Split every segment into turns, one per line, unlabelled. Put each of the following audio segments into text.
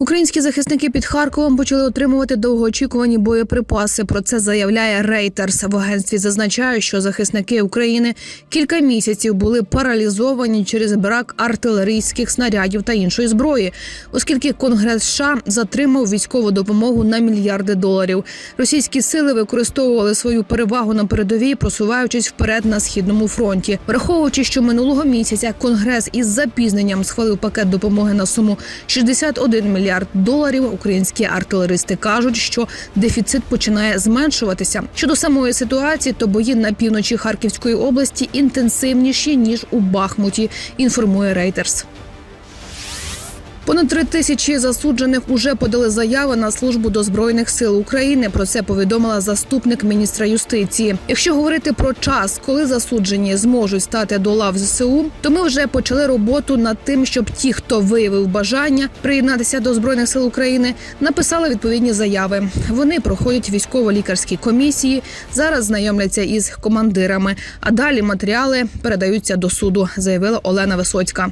Українські захисники під Харковом почали отримувати довгоочікувані боєприпаси. Про це заявляє Рейтерс. В агентстві зазначають, що захисники України кілька місяців були паралізовані через брак артилерійських снарядів та іншої зброї, оскільки Конгрес США затримав військову допомогу на мільярди доларів. Російські сили використовували свою перевагу на передовій, просуваючись вперед на східному фронті, враховуючи, що минулого місяця Конгрес із запізненням схвалив пакет допомоги на суму 61 мільярд доларів. Українські артилеристи кажуть, що дефіцит починає зменшуватися. Щодо самої ситуації, то бої на півночі Харківської області інтенсивніші ніж у Бахмуті. Інформує Рейтерс. Понад три тисячі засуджених уже подали заяви на службу до збройних сил України. Про це повідомила заступник міністра юстиції. Якщо говорити про час, коли засуджені зможуть стати до лав ЗСУ, то ми вже почали роботу над тим, щоб ті, хто виявив бажання приєднатися до збройних сил України, написали відповідні заяви. Вони проходять військово-лікарські комісії. Зараз знайомляться із командирами. А далі матеріали передаються до суду, заявила Олена Висоцька.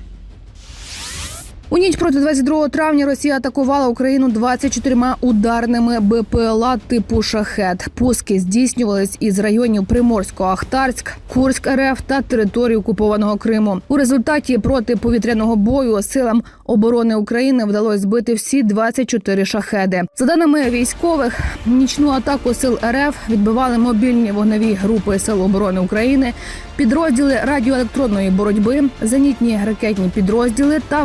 У ніч проти 22 травня Росія атакувала Україну 24 ударними БПЛА типу шахет. Пуски здійснювались із районів Приморсько-Ахтарськ, Курськ РФ та території окупованого Криму. У результаті протиповітряного бою силам оборони України вдалося збити всі 24 шахеди. За даними військових, нічну атаку сил РФ відбивали мобільні вогневі групи Сил оборони України, підрозділи радіоелектронної боротьби, зенітні ракетні підрозділи та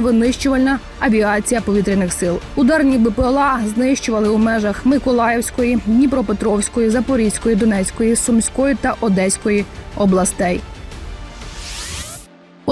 винищувальна авіація повітряних сил. Ударні БПЛА знищували у межах Миколаївської, Дніпропетровської, Запорізької, Донецької, Сумської та Одеської областей.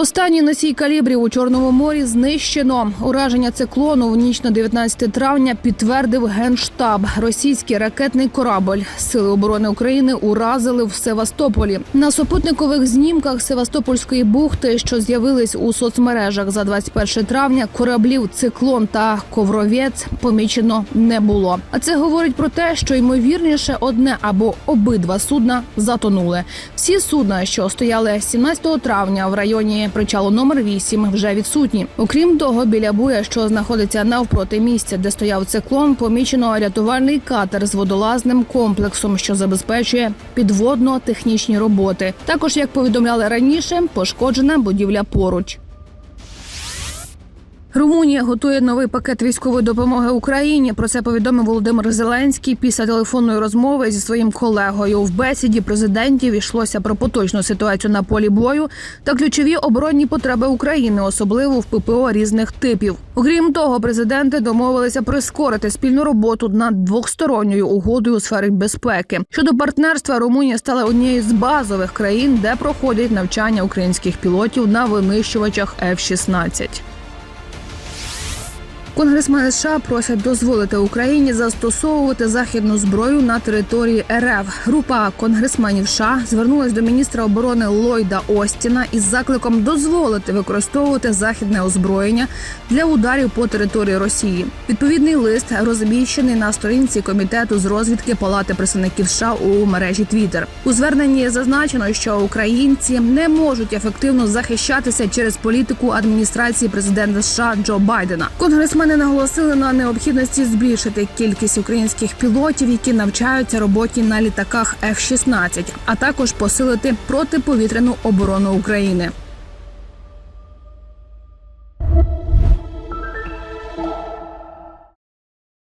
Останній носій калібрів у Чорному морі знищено. Ураження циклону в ніч на 19 травня підтвердив генштаб. Російський ракетний корабль Сили оборони України уразили в Севастополі. На супутникових знімках Севастопольської бухти, що з'явились у соцмережах за 21 травня, кораблів циклон та ковровець помічено не було. А це говорить про те, що ймовірніше одне або обидва судна затонули. Всі судна, що стояли 17 травня в районі причалу номер 8 вже відсутні. Окрім того, біля буя, що знаходиться навпроти місця, де стояв циклон, помічено рятувальний катер з водолазним комплексом, що забезпечує підводно-технічні роботи. Також, як повідомляли раніше, пошкоджена будівля поруч. Румунія готує новий пакет військової допомоги Україні. Про це повідомив Володимир Зеленський після телефонної розмови зі своїм колегою. В бесіді президентів йшлося про поточну ситуацію на полі бою та ключові оборонні потреби України, особливо в ППО різних типів. Окрім того, президенти домовилися прискорити спільну роботу над двохсторонньою угодою у сфері безпеки. Щодо партнерства, Румунія стала однією з базових країн, де проходять навчання українських пілотів на винищувачах F-16. Конгресмени США просять дозволити Україні застосовувати західну зброю на території РФ. Група конгресменів США звернулась до міністра оборони Ллойда Остіна із закликом дозволити використовувати західне озброєння для ударів по території Росії. Відповідний лист розміщений на сторінці комітету з розвідки Палати представників США у мережі Twitter. У зверненні зазначено, що українці не можуть ефективно захищатися через політику адміністрації президента США Джо Байдена. Конгресмени наголосили на необхідності збільшити кількість українських пілотів, які навчаються роботі на літаках F-16, а також посилити протиповітряну оборону України.